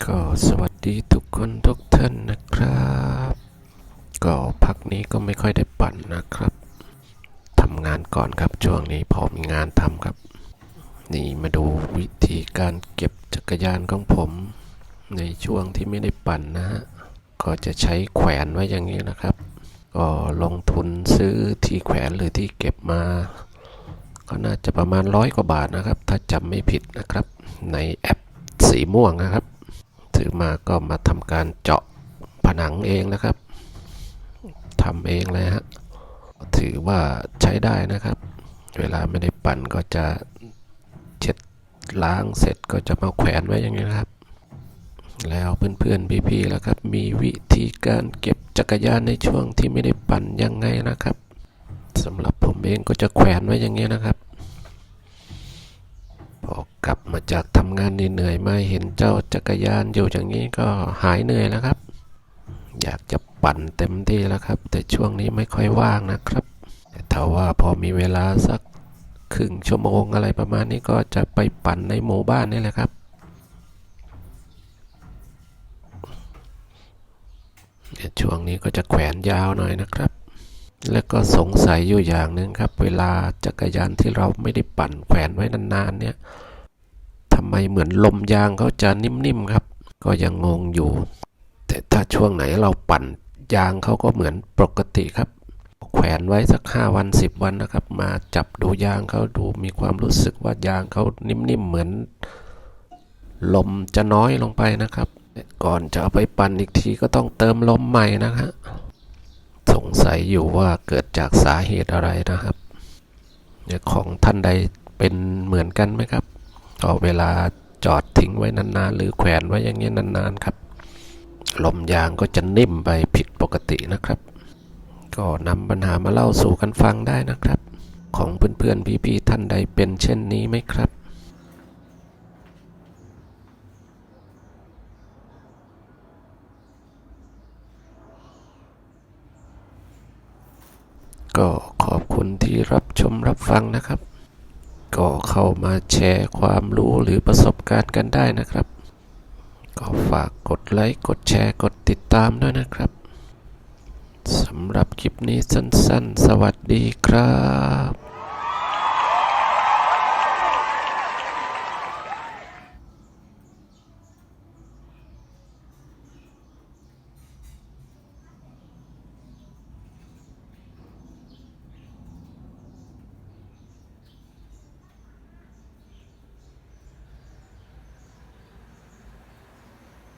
ก็สวัสดีทุกคนทุกท่านนะครับ ก็พักนี้ก็ไม่ค่อยได้ปั่นนะครับทำงานก่อนครับช่วงนี้พอมีงานทำครับ นี่มาดูวิธีการเก็บจักรยานของผม ในช่วงที่ไม่ได้ปั่นนะฮะก็จะใช้แขวนไว้อย่างนี้นะครับ ก็ลงทุนซื้อที่แขวนหรือที่เก็บมา ก็น่าจะประมาณร้อยกว่าบาทนะครับ ถ้าจำไม่ผิดนะครับ ในแอปสีม่วงนะครับ มาก็มาทำการเจาะผนังเองนะครับทำเองเลยฮะถือว่าใช้ได้นะครับ เวลาไม่ได้ปั่นก็จะเช็ดล้างเสร็จก็จะมาแขวนไว้อย่างนี้นะครับ แล้วเพื่อนๆพี่ๆแล้วครับ มีวิธีการเก็บจักรยานในช่วงที่ไม่ได้ปั่นยังไงนะครับสำหรับผมเองก็จะแขวนไว้อย่างนี้นะครับ ลับมาจากทำงานเหนื่อยมาเห็นเจ้าจักรยานอยู่อย่างนี้ก็หายเหนื่อยแล้วครับ อยากจะปั่นเต็มที่แล้วครับ แต่ช่วงนี้ไม่ค่อยว่างนะครับแต่ถ้าว่าพอมีเวลาสักครึ่งชั่วโมงอะไรประมาณนี้ก็จะไปปั่นในหมู่บ้านนี่แหละครับเนี่ยช่วงนี้ก็จะแขวนยาวหน่อยนะครับ แล้วก็สงสัยอยู่อย่างหนึ่งครับ เวลาจักรยานที่เราไม่ได้ปั่นแขวนไว้นานๆเนี่ยำไมเหมือนลมยางเขาจะนิ่มๆครับ ก็ยังงงอยู่ แต่ถ้าช่วงไหนเราปั่นยางเขาก็เหมือนปกติครับ แขวนไว้สักห้าวันสิบวันนะครับ มาจับดูยางเขาดูมีความรู้สึกว่ายางเขานิ่มๆเหมือน ลมจะน้อยลงไปนะครับ ก่อนจะเอาไปปั่นอีกทีก็ต้องเติมลมใหม่นะฮะสงสัยอยู่ว่าเกิดจากสาเหตุอะไรนะครับของท่านใดเป็นเหมือนกันไหมครับ ก็เวลาจอดทิ้งไว้นานๆ หรือแขวนไว้อย่างเงี้ยนานๆครับ ลมยางก็จะนิ่มไปผิดปกตินะครับ ก็นำปัญหามาเล่าสู่กันฟังได้นะครับ ของเพื่อนๆพี่ๆท่านใดเป็นเช่นนี้ไหมครับก็ขอบคุณที่รับชมรับฟังนะครับ ก็เข้ามาแชร์ความรู้หรือประสบการณ์กันได้นะครับ ก็ฝากกดไลค์กดแชร์กดติดตามด้วยนะครับสำหรับคลิปนี้สั้น ๆ สวัสดีครับ